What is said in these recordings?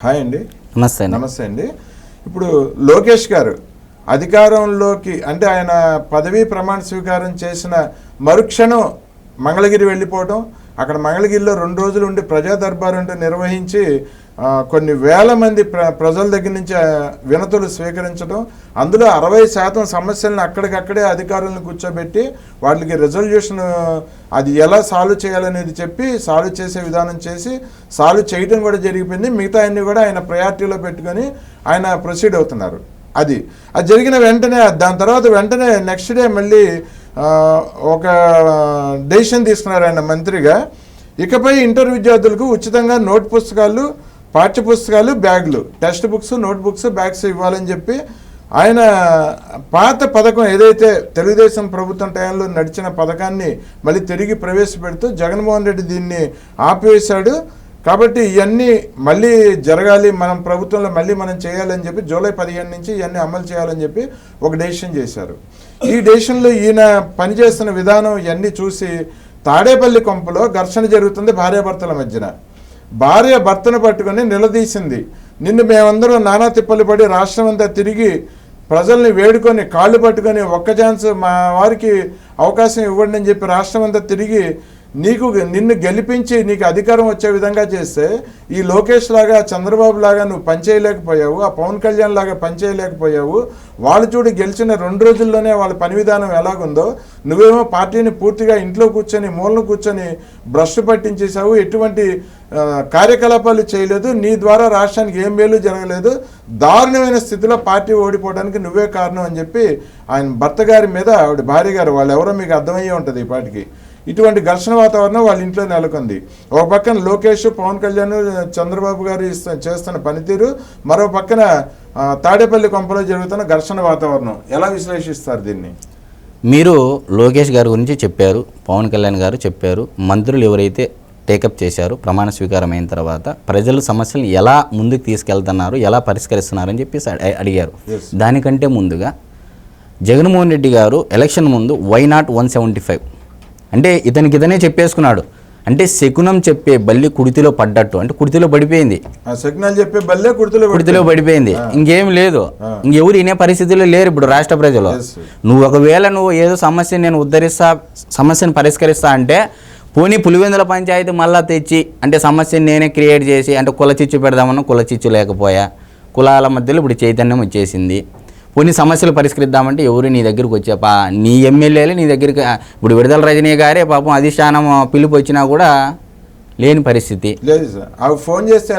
Hi అండి. నమస్తే అండి. నమస్తే అండి. ఇప్పుడు లోకేష్ గారు అధికారంలోకి అంటే ఆయన పదవీ ప్రమాణ స్వీకారం చేసిన మరుక్షణం మంగళగిరి వెళ్ళిపోవడం అక్కడ మంగళగిరిలో రెండు రోజులు ఉండి ప్రజా దర్బార్ అంటూ నిర్వహించి కొన్ని వేల మంది ప్ర ప్రజల దగ్గర నుంచి వినతులు స్వీకరించడం అందులో అరవై శాతం సమస్యలను అక్కడికక్కడే అధికారులను కూర్చోబెట్టి వాటికి రెజల్యూషన్ అది ఎలా సాల్వ్ చేయాలనేది చెప్పి సాల్వ్ చేసే విధానం చేసి సాల్వ్ చేయడం కూడా జరిగిపోయింది. మిగతా అన్ని కూడా ఆయన ప్రయారిటీలో పెట్టుకొని ఆయన ప్రొసీడ్ అవుతున్నారు. అది అది జరిగిన వెంటనే దాని తర్వాత వెంటనే నెక్స్ట్ డే మళ్ళీ ఒక డెసిషన్ తీసుకున్నారు ఆయన మంత్రిగా. ఇకపై ఇంటర్ విద్యార్థులకు ఉచితంగా నోట్ పుస్తకాలు పాఠ్య పుస్తకాలు బ్యాగులు. Text books note books bags ఇవ్వాలని చెప్పి ఆయన పాత పథకం ఏదైతే తెలుగుదేశం ప్రభుత్వం టైంలో నడిచిన పథకాన్ని మళ్ళీ తిరిగి ప్రవేశపెడుతూ జగన్మోహన్ రెడ్డి దీన్ని ఆపివేశాడు. కాబట్టి ఇవన్నీ మళ్ళీ జరగాలి మనం ప్రభుత్వంలో మళ్ళీ మనం చేయాలని చెప్పి జూలై పదిహేను నుంచి ఇవన్నీ అమలు చేయాలని చెప్పి ఒక డెసిషన్ చేశారు. ఈ డెసిషన్లో ఈయన పనిచేస్తున్న విధానం ఇవన్నీ చూసి తాడేపల్లి కొంపలో ఘర్షణ జరుగుతుంది భార్యాభర్తల మధ్యన. భార్య భర్తను పట్టుకొని నిలదీసింది. నిన్ను మేమందరం నానా తిప్పలు పడి రాష్ట్రం అంతా తిరిగి ప్రజల్ని వేడుకొని కాళ్ళు పట్టుకొని ఒక్క ఛాన్స్ మా వారికి అవకాశం ఇవ్వండి అని చెప్పి రాష్ట్రం అంతా తిరిగి నీకు నిన్ను గెలిపించి నీకు అధికారం వచ్చే విధంగా చేస్తే ఈ లోకేష్ లాగా చంద్రబాబు లాగా నువ్వు పనిచేయలేకపోయావు ఆ పవన్ కళ్యాణ్ లాగా పనిచేయలేకపోయావు వాళ్ళు చూడు గెలిచిన రెండు రోజుల్లోనే వాళ్ళ పని విధానం ఎలాగుందో నువ్వేమో పార్టీని పూర్తిగా ఇంట్లో కూర్చొని మూలను కూర్చొని బ్రష్ పట్టించేశావు ఎటువంటి కార్యకలాపాలు చేయలేదు నీ ద్వారా రాష్ట్రానికి ఏం మేలు జరగలేదు దారుణమైన స్థితిలో పార్టీ ఓడిపోవడానికి నువ్వే కారణం అని చెప్పి ఆయన భర్త గారి మీద ఆవిడ భార్య గారు వాళ్ళు ఎవరో మీకు అర్థమయ్యే ఉంటుంది ఈ పాటికి. ఇటువంటి ఘర్షణ వాతావరణం వాళ్ళ ఇంట్లో నెలకొంది. ఒక పక్కన లోకేష్ పవన్ కళ్యాణ్ చంద్రబాబు గారు చేస్తున్న పనితీరు మరో పక్కన తాడేపల్లి కొంపలో జరుగుతున్న ఘర్షణ వాతావరణం. ఎలా విశ్లేషిస్తారు దీన్ని? మీరు లోకేష్ గారి గురించి చెప్పారు పవన్ కళ్యాణ్ గారు చెప్పారు మంత్రులు ఎవరైతే టేకప్ చేశారు ప్రమాణ స్వీకారం అయిన తర్వాత ప్రజల సమస్యలు ఎలా ముందుకు తీసుకెళ్తున్నారు ఎలా పరిష్కరిస్తున్నారని చెప్పేసి అడి- అడిగారు. దానికంటే ముందుగా జగన్మోహన్ రెడ్డి గారు ఎలక్షన్ ముందు why not one seventy five అంటే ఇతనికి ఇతనే చెప్పేసుకున్నాడు. అంటే శకునం చెప్పే బల్లి కుడితిలో పడ్డట్టు. అంటే కుడితిలో పడిపోయింది. సిగ్నల్ చెప్పే బల్లే కుర్తులు కుడితిలో పడిపోయింది. ఇంకేం లేదు. ఇంకెవరు వినే పరిస్థితిలో లేరు ఇప్పుడు రాష్ట్ర ప్రజలు. నువ్వు ఒకవేళ నువ్వు ఏదో సమస్య నేను ఉద్ధరిస్తా సమస్యను పరిష్కరిస్తా అంటే పోనీ పులివెందుల పంచాయతీ మళ్ళా తెచ్చి అంటే సమస్యని నేనే క్రియేట్ చేసి అంటే కుల చిచ్చు పెడదామన్నా కుల చిచ్చు లేకపోయా? కులాల మధ్యలో ఇప్పుడు చైతన్యం వచ్చేసింది. పోనీ సమస్యలు పరిష్కరిద్దామంటే ఎవరు నీ దగ్గరికి వచ్చా పా నీ ఎమ్మెల్యేలు నీ దగ్గరికి ఇప్పుడు విడుదల రజనీ గారే పాపం అధిష్టానం పిలుపు వచ్చినా కూడా లేని పరిస్థితి. ఫోన్ చేస్తే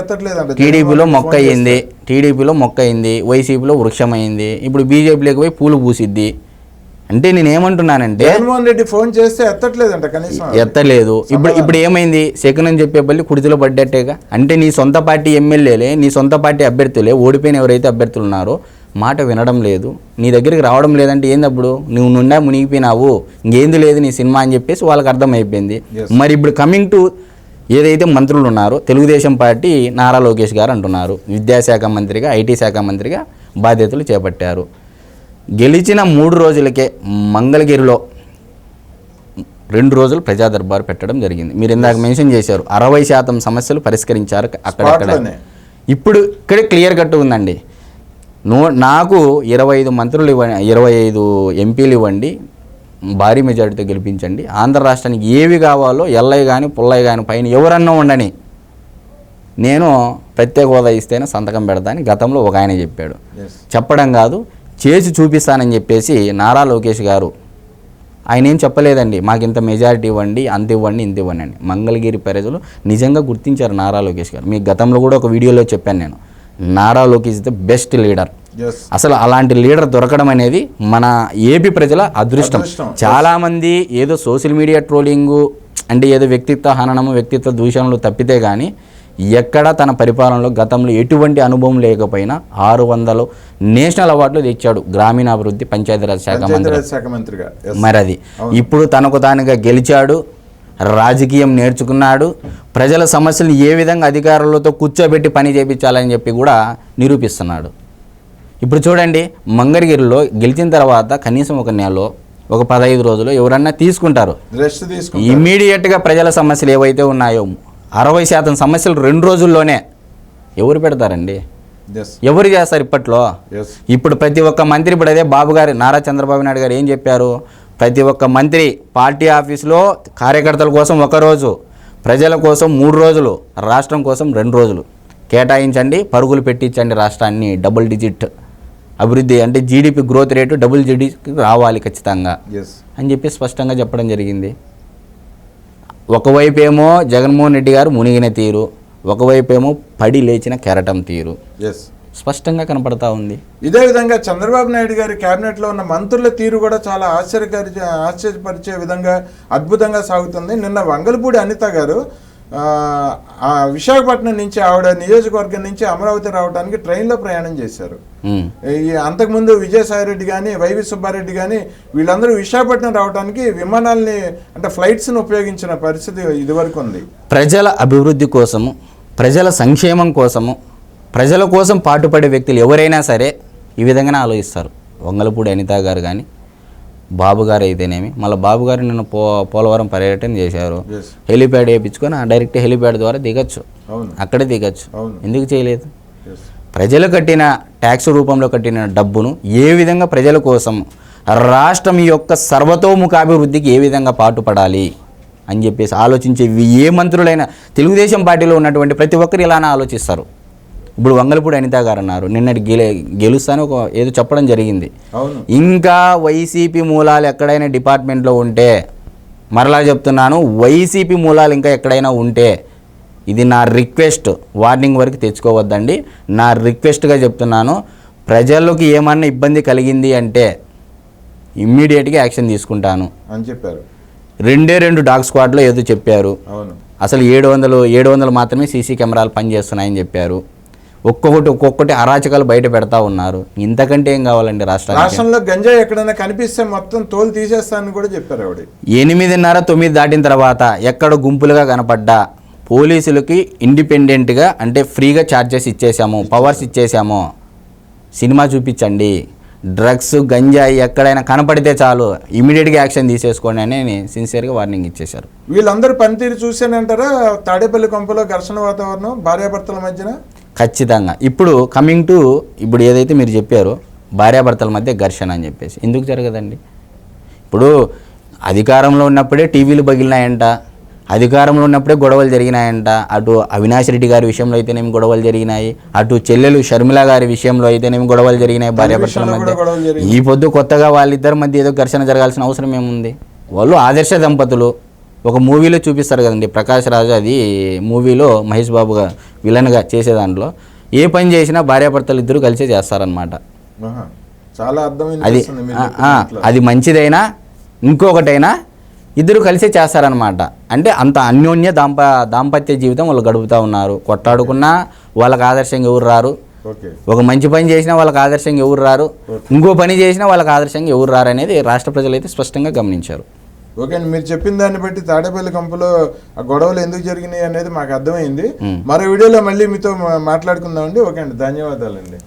టీడీపీలో మొక్క అయింది టీడీపీలో మొక్క అయింది వైసీపీలో వృక్షం అయింది ఇప్పుడు బీజేపీలోకి పోయి పూలు పూసిద్ది. అంటే నేను ఏమంటున్నానంటే జగన్మోహన్ రెడ్డి ఫోన్ చేస్తే ఎత్తట్లేదంట కనీసం ఎత్తలేదు. ఇప్పుడు ఇప్పుడు ఏమైంది? సెకండ్ అని చెప్పే బల్లి కుడితిలో పడ్డట్టేగా? అంటే నీ సొంత పార్టీ ఎమ్మెల్యేలే నీ సొంత పార్టీ అభ్యర్థులే ఓడిపోయిన ఎవరైతే అభ్యర్థులు ఉన్నారో మాట వినడం లేదు. నీ దగ్గరికి రావడం లేదంటే ఏంది అప్పుడు? నువ్వు నుండా మునిగిపోయినావు. ఇంకేంది లేదు నీ సినిమా అని చెప్పేసి వాళ్ళకి అర్థమైపోయింది. మరి ఇప్పుడు కమింగ్ టు ఏదైతే మంత్రులు ఉన్నారో తెలుగుదేశం పార్టీ నారా లోకేష్ గారు అంటున్నారు. విద్యాశాఖ మంత్రిగా ఐటీ శాఖ మంత్రిగా బాధ్యతలు చేపట్టారు. గెలిచిన మూడు రోజులకే మంగళగిరిలో రెండు రోజులు ప్రజా దర్బారు పెట్టడం జరిగింది. మీరు ఇందాక మెన్షన్ చేశారు. అరవై శాతం సమస్యలు పరిష్కరించారు అక్కడక్కడ. ఇప్పుడు ఇక్కడే క్లియర్ కట్ ఉందండి. నో నాకు ఇరవై ఐదు మంత్రులు ఇవ్వండి ఇరవై ఐదు ఎంపీలు ఇవ్వండి భారీ మెజారిటీతో గెలిపించండి. ఆంధ్ర రాష్ట్రానికి ఏవి కావాలో ఎల్లయ్య కానీ పుల్లయ్య కానీ పైన ఎవరన్నా ఉండని నేను ప్రత్యేక హోదా ఇస్తేనే సంతకం పెడతాను గతంలో ఒక ఆయన చెప్పాడు. చెప్పడం కాదు చేసి చూపిస్తానని చెప్పేసి నారా లోకేష్ గారు ఆయన ఏం చెప్పలేదండి మాకు ఇంత మెజారిటీ ఇవ్వండి అంత ఇవ్వండి ఇంత ఇవ్వండి అని. మంగళగిరి ప్రజలు నిజంగా గుర్తించారు నారా లోకేష్ గారు. మీకు గతంలో కూడా ఒక వీడియోలో చెప్పాను నేను. Nara Lokesh the best leader. అసలు అలాంటి లీడర్ దొరకడం అనేది మన ఏపీ ప్రజల అదృష్టం. చాలామంది ఏదో సోషల్ మీడియా ట్రోలింగు అంటే ఏదో వ్యక్తిత్వ హననము వ్యక్తిత్వ దూషణలు తప్పితే కానీ ఎక్కడ తన పరిపాలనలో గతంలో ఎటువంటి అనుభవం లేకపోయినా ఆరు వందలు నేషనల్ అవార్డులు తెచ్చాడు గ్రామీణాభివృద్ధి పంచాయతీరాజ్ శాఖ మంత్రి శాఖ మంత్రిగా. మరి అది ఇప్పుడు తనకు తానుగా గెలిచాడు రాజకీయం నేర్చుకున్నాడు. ప్రజల సమస్యలు ఏ విధంగా అధికారులతో కూర్చోబెట్టి పని చేయించాలని చెప్పి కూడా నిరూపిస్తున్నాడు. ఇప్పుడు చూడండి మంగళగిరిలో గెలిచిన తర్వాత కనీసం ఒక నెలలో ఒక పదహైదు రోజులు ఎవరన్నా తీసుకుంటారు. ఇమ్మీడియట్గా ప్రజల సమస్యలు ఏవైతే ఉన్నాయో అరవై శాతం సమస్యలు రెండు రోజుల్లోనే ఎవరు పెడతారండి? ఎవరు చేస్తారు ఇప్పట్లో? ఇప్పుడు ప్రతి ఒక్క మంత్రి ఇప్పుడు అదే బాబు గారు నారా చంద్రబాబు నాయుడు గారు ఏం చెప్పారు? ప్రతి ఒక్క మంత్రి పార్టీ ఆఫీసులో కార్యకర్తల కోసం ఒక రోజు ప్రజల కోసం మూడు రోజులు రాష్ట్రం కోసం రెండు రోజులు. కేటాయించండి పరుగులు పెట్టించండి రాష్ట్రాన్ని డబుల్ డిజిట్ అభివృద్ధి అంటే GDP growth rate double digit రావాలి ఖచ్చితంగా. అని చెప్పి స్పష్టంగా చెప్పడం జరిగింది. ఒకవైపు ఏమో జగన్మోహన్ రెడ్డి గారు మునిగిన తీరు ఒకవైపు ఏమో పడి లేచిన కెరటం తీరు. ఎస్ స్పష్టంగా కనపడతా ఉంది. ఇదే విధంగా చంద్రబాబు నాయుడు గారి కేబినెట్లో ఉన్న మంత్రుల తీరు కూడా చాలా ఆశ్చర్యకరి ఆశ్చర్యపరిచే విధంగా అద్భుతంగా సాగుతుంది. నిన్న వంగలపూడి అనిత గారు విశాఖపట్నం నుంచి ఆవిడ నియోజకవర్గం నుంచి అమరావతి రావడానికి ట్రైన్లో ప్రయాణం చేశారు. ఈ అంతకుముందు విజయసాయిరెడ్డి కానీ వైవి సుబ్బారెడ్డి కానీ వీళ్ళందరూ విశాఖపట్నం రావడానికి విమానాల్ని అంటే ఫ్లైట్స్ని ఉపయోగించిన పరిస్థితి ఇదివరకు ఉంది. ప్రజల అభివృద్ధి కోసము ప్రజల సంక్షేమం కోసము ప్రజల కోసం పాటుపడే వ్యక్తులు ఎవరైనా సరే ఈ విధంగానే ఆలోచిస్తారు. వంగలపూడి అనిత గారు కానీ బాబు గారు అయితేనేమి మళ్ళీ బాబు గారు నిన్న పో పోలవరం పర్యటన చేశారు. హెలిప్యాడ్ వేయించుకొని ఆ డైరెక్ట్ హెలిప్యాడ్ ద్వారా దిగచ్చు. అక్కడే దిగచ్చు. ఎందుకు చేయలేదు? ప్రజలు కట్టిన ట్యాక్స్ రూపంలో కట్టిన డబ్బును ఏ విధంగా ప్రజల కోసం రాష్ట్రం యొక్క సర్వతోముఖాభివృద్ధికి ఏ విధంగా పాటుపడాలి అని చెప్పేసి ఆలోచించే ఏ మంత్రులైనా తెలుగుదేశం పార్టీలో ఉన్నటువంటి ప్రతి ఒక్కరు ఇలానే ఆలోచిస్తారు. ఇప్పుడు వంగలపూడి అనిత గారు అన్నారు. నిన్నటి గెలి గెలుస్తాను ఒక ఏదో చెప్పడం జరిగింది. ఇంకా వైసీపీ మూలాలు ఎక్కడైనా డిపార్ట్మెంట్లో ఉంటే మరలా చెప్తున్నాను వైసీపీ మూలాలు ఇంకా ఎక్కడైనా ఉంటే ఇది నా రిక్వెస్ట్. వార్నింగ్ వరకు తెచ్చుకోవద్దండి. నా రిక్వెస్ట్గా చెప్తున్నాను ప్రజలకు ఏమన్నా ఇబ్బంది కలిగింది అంటే ఇమ్మీడియట్గా యాక్షన్ తీసుకుంటాను. అని చెప్పారు. రెండే రెండు డాగ్ స్క్వాడ్లో ఏదో చెప్పారు. అవును. అసలు ఏడు వందలు ఏడు వందలు మాత్రమే సీసీ కెమెరాలు పనిచేస్తున్నాయని చెప్పారు. ఒక్కొక్కటి ఒక్కొక్కటి అరాచకాలు బయట పెడతా ఉన్నారు. ఇంతకంటే ఏం కావాలండి రాష్ట్రానికి? రాష్ట్రంలో గంజా ఎక్కడైనా కనిపిస్తే మొత్తం తోలు తీసేస్తానని కూడా చెప్పారు ఆవిడ. ఎనిమిదిన్నర తొమ్మిది దాటిన తర్వాత ఎక్కడ గుంపులుగా కనపడ్డా. పోలీసులకి ఇండిపెండెంట్గా అంటే ఫ్రీగా ఛార్జెస్ ఇచ్చేసాము పవర్స్ ఇచ్చేసాము సినిమా చూపించండి. డ్రగ్స్ గంజాయి ఎక్కడైనా కనపడితే చాలు ఇమీడియట్గా యాక్షన్ తీసేసుకోండి అని సిన్సియర్గా వార్నింగ్ ఇచ్చేశారు. వీళ్ళందరూ పనితీరు చూసానంటారా తాడేపల్లి కొంపలో ఘర్షణ వాతావరణం భార్యాభర్తల మధ్యన? ఖచ్చితంగా. ఇప్పుడు కమింగ్ టు ఇప్పుడు ఏదైతే మీరు చెప్పారో భార్యాభర్తల మధ్య ఘర్షణ అని చెప్పేసి. ఎందుకు జరగదండి? ఇప్పుడు అధికారంలో ఉన్నప్పుడే టీవీలు పగిలినాయంట. అధికారంలో ఉన్నప్పుడే గొడవలు జరిగినాయంట. అటు అవినాష్ రెడ్డి గారి విషయంలో అయితేనేమి గొడవలు జరిగినాయి. అటు చెల్లెలు షర్మిల గారి విషయంలో అయితేనేమి గొడవలు జరిగినాయి భార్యాభర్తల మధ్య. ఈ పొద్దు కొత్తగా వాళ్ళిద్దరి మధ్య ఏదో ఘర్షణ జరగాల్సిన అవసరం ఏముంది? వాళ్ళు ఆదర్శ దంపతులు. ఒక మూవీలో చూపిస్తారు కదండి. ప్రకాష్ రాజు అది మూవీలో మహేష్ బాబుగా విలన్గా చేసే దాంట్లో. ఏ పని చేసినా భార్యాభర్తలు ఇద్దరు కలిసే చేస్తారనమాట. చాలా అర్థమైంది అది. అది మంచిదైనా ఇంకొకటైనా ఇద్దరు కలిసే చేస్తారనమాట అంటే అంత అన్యోన్య దాంప దాంపత్య జీవితం వాళ్ళు గడుపుతూ ఉన్నారు. కొట్టాడుకున్నా వాళ్ళకి ఆదర్శంగా ఎవరు రారు. ఒక మంచి పని చేసినా వాళ్ళకి ఆదర్శంగా ఎవరు రారు. ఇంకో పని చేసినా వాళ్ళకి ఆదర్శంగా ఎవరు రారు అనేది రాష్ట్ర ప్రజలు అయితే స్పష్టంగా గమనించారు. ఓకే అండి. మీరు చెప్పిన దాన్ని బట్టి తాడేపల్లి కంపులో ఆ గొడవలు ఎందుకు జరిగినాయి అనేది మాకు అర్థమైంది. మరో వీడియోలో మళ్ళీ మీతో మాట్లాడుకుందామండి. ఓకే అండి. ధన్యవాదాలండి.